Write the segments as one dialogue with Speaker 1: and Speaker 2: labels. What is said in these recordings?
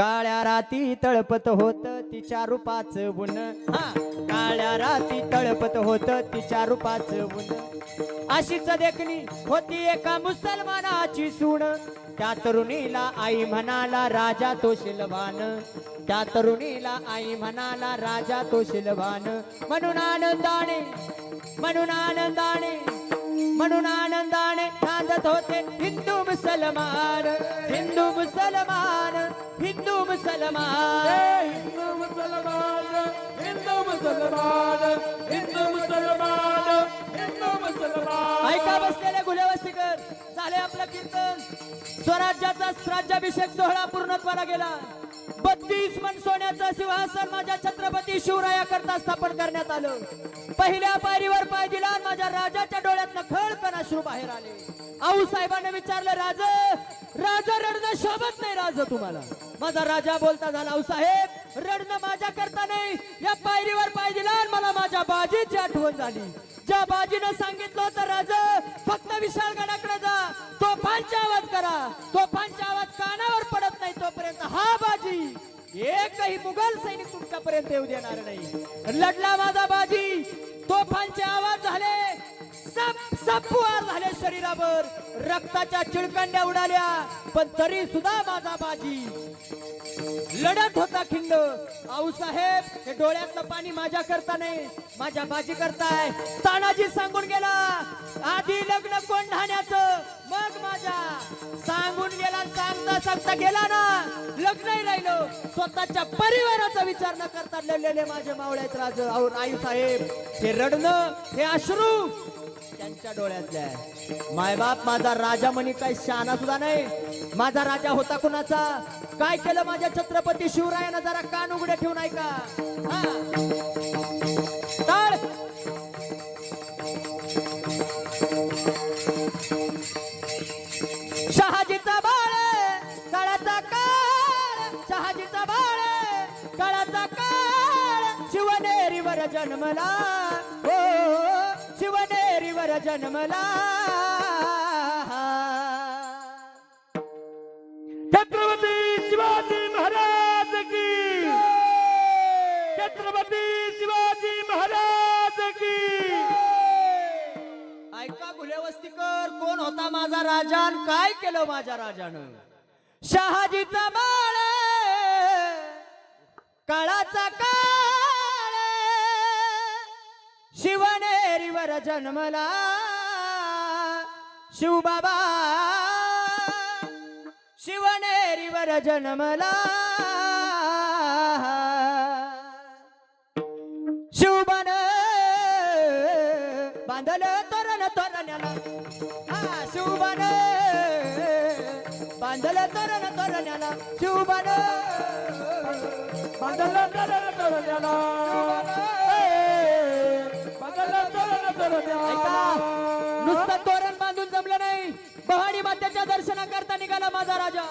Speaker 1: काळ्या राती तळपत होत तिच्या रूपाच बुन हा काळ्या राती तळपत होत तिच्या रूपाच बुन अशीच देखणी होती एका मुसलमानाची सूण त्या तरुणीला आई म्हणाला राजा तो शिलभान त्या तरुणीला आई म्हणाला राजा तो शिलभान म्हणून आनंदाने म्हणून आनंदाने म्हणून आनंदाने नांदत होते हिंदू मुसलमान हिंदू मुसलमान हिंदू मुसलमान.
Speaker 2: हिंदू मुसलमान हिंदू मुसलमान हिंदू मुसलमान हिंदू मुसलमान.
Speaker 1: ऐका बसलेले गुलेवस्तीकर झाले आपलं कीर्तन. स्वराज्याचा राज्याभिषेक सोहळा पूर्णत्वाला गेला. बत्तीस मन सोन्याचं सिंहासन माझ्या छत्रपती शिवराया करता स्थापन करण्यात आलं. पहिल्या पायरीवर पाय दिला माझ्या राजाच्या डोळ्यातनं खळकण अश्रू बाहेर आले. आऊ साहेबांना विचारलं राज राजा रडणं शोभत नाही राज तुम्हाला. माझा राजा बोलता झाला आऊ साहेब रडणं माझ्या करता नाही. या पायरीवर पाय दिला मला माझ्या बाजीची आठवण झाली. ज्या बाजीनं सांगितलं होतं राज फक्त विशाळगडाकडे जा तोफांचा आवाज करा तोफांचा आवाज एकही मुघल सैनिक तुमच्यापर्यंत येऊ देणार नाही. लढला माझा बाजी. तोफांचे आवाज झाले. सप सपवार झाले शरीरावर. रक्ताच्या चिळकंड्या उडाल्या. पण तरी सुद्धा माझा बाजी. लढत होता खिंड. आऊ साहेब हे डोळ्यातलं पाणी माझ्या करता नाही. माझ्या बाजी करताय. तानाजी सांगून गेला. आधी लग्न कोण ढाण्याचं? मग माझ्या. सांगून गेला सांगता सांगता गेला ना. लग्नही राहिलं. स्वतःच्या परिवाराचा विचार न करता लढलेले माझे मावळ्यात राज आई साहेब. हे रडणं हे अश्रू त्यांच्या डोळ्यातल्या मायबाप माझा राजा म्हणी काही शाना सुद्धा नाही. माझा राजा होता कुणाचा? काय केलं माझ्या छत्रपती शिवरायानं? जरा कान उघडे ठेवून ऐका. जन्मला. हो शिवनेरीवर जन्मला.
Speaker 2: छत्रपती शिवाजी महाराज की. छत्रपती शिवाजी महाराज की.
Speaker 1: ऐका गुलेवस्तीकर कोण होता माझा राजा आणि काय केलं माझ्या राजानं? शहाजीचा बाळ काळाचा काळ शिवनेरीवर जन्मला. शिवबाबा शिवनेरीवर जन्मला. शिवबन बांधल तोरण तोरण्याला. हा शिवबन बांधल तोरण तोरण्याला. शिवबन
Speaker 2: बांधल तरण तोरण्याला.
Speaker 1: नुसतं तोरण बांधून जमलं नाही. पहाडीमध्ये दर्शना करता निघाला माझा राजा.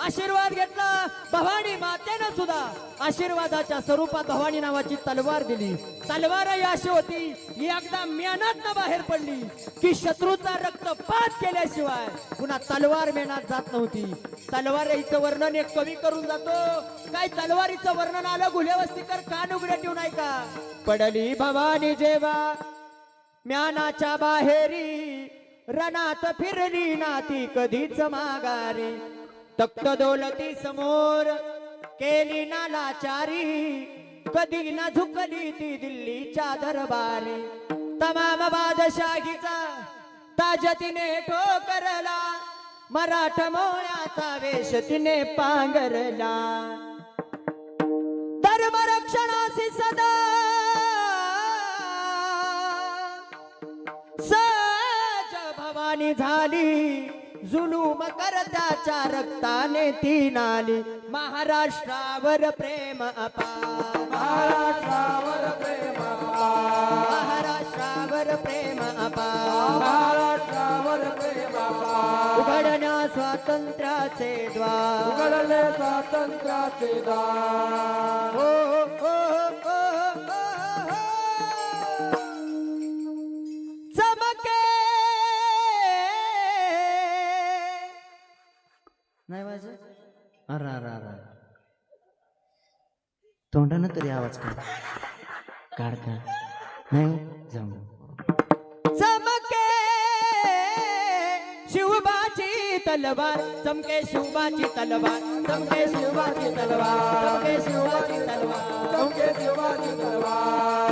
Speaker 1: आशीर्वाद घेतला. भवानी मातेनं सुद्धा आशीर्वादाच्या स्वरूपात भवानी नावाची तलवार दिली. तलवार ही अशी होती ही एकदा मेनात बाहेर पडली की शत्रूचा रक्तपात केल्याशिवाय पुन्हा तलवार मेनात जात नव्हती. तलवार हिचं वर्णन एक कवी करून जातो. काय तलवारीचं वर्णन आलं गुलेवस्तीकर कान उघड्या ठेवून ऐका. पडली भवानी जेवा म्यानाच्या बाहेरी रणात फिरली नाती कधीच माघारी. तक्त दौलती समोर केली ना लाचारी कधी ना झुकली ती दिल्लीच्या दरबारी. तमाम बादशाहीचा ताज तिने ठोकरला मराठ मोळ्याचा वेश तिने पांघरला. धर्मरक्षणाशी सदा सज भवानी झाली. जुलूम करत्याच्या रक्ताने ती नाली. महाराष्ट्रावर प्रेम अपार.
Speaker 2: महाराष्ट्रावर प्रेम
Speaker 1: महाराष्ट्रावर प्रेम अपार.
Speaker 2: महाराष्ट्रावर प्रेम
Speaker 1: उघडण्या स्वातंत्र्याचे द्वार.
Speaker 2: उघडले स्वातंत्र्याचे दार
Speaker 1: हो, हो, हो, हो, नाही व्हायचं अर अर
Speaker 3: तोंडानं तरी आवाज काढ. काढ का नाही हो, जाऊ
Speaker 1: चमके शिवबाची तलवार चमके शिवबाची तलवार चमके शिवबाची तलवार चमके शिवबाची तलवार
Speaker 2: चमके शिवबाची तलवार.